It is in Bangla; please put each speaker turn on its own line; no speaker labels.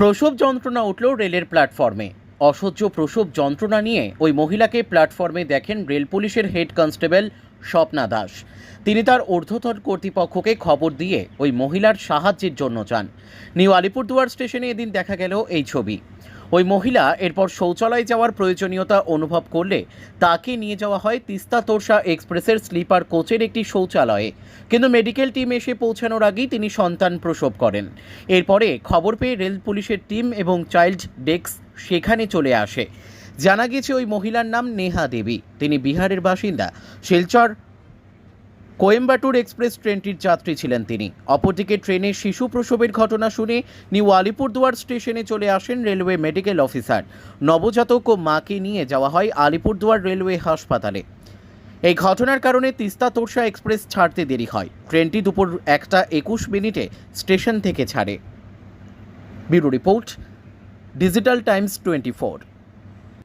প্রসব যন্ত্রণা উঠল রেলের প্ল্যাটফর্মে। অসহ্য প্রসব যন্ত্রণা নিয়ে ওই মহিলাকে প্ল্যাটফর্মে দেখেন রেল পুলিশের হেড কনস্টেবল স্বপ্না দাস। তিনি তার ঊর্ধ্বতন কর্তৃপক্ষকে খবর দিয়ে ওই মহিলার সাহায্যের জন্য চান নিউ আলিপুরদুয়ার স্টেশনে এদিন দেখা গেল এই ছবি। ওই মহিলা এরপর শৌচালয়ে যাওয়ার প্রয়োজনীয়তা অনুভব করলে তাকে নিয়ে যাওয়া হয় তিস্তা তোরসা এক্সপ্রেসের স্লিপার কোচের একটি শৌচালয়ে। কিন্তু মেডিকেল টিম এসে পৌঁছানোর আগেই তিনি সন্তান প্রসব করেন। এরপরে খবর পেয়ে রেল পুলিশের টিম এবং চাইল্ড ডেস্ক সেখানে চলে আসে। জানা গেছে ওই মহিলার নাম নেহা দেবী। তিনি বিহারের বাসিন্দা। শিলচর কোয়েম্বাটুর এক্সপ্রেস ট্রেনটির যাত্রী ছিলেন তিনি। অপরদিকে ট্রেনে শিশু প্রসবের ঘটনা শুনে নিউ আলিপুরদুয়ার স্টেশনে চলে আসেন রেলওয়ে মেডিকেল অফিসার। নবজাতক ও মাকে নিয়ে যাওয়া হয় আলিপুরদুয়ার রেলওয়ে হাসপাতালে। এই ঘটনার কারণে তিস্তা তোরসা এক্সপ্রেস ছাড়তে দেরি হয়। ট্রেনটি দুপুর একটা একুশ মিনিটে স্টেশন থেকে ছাড়ে। Bureau report, digital Times twenty four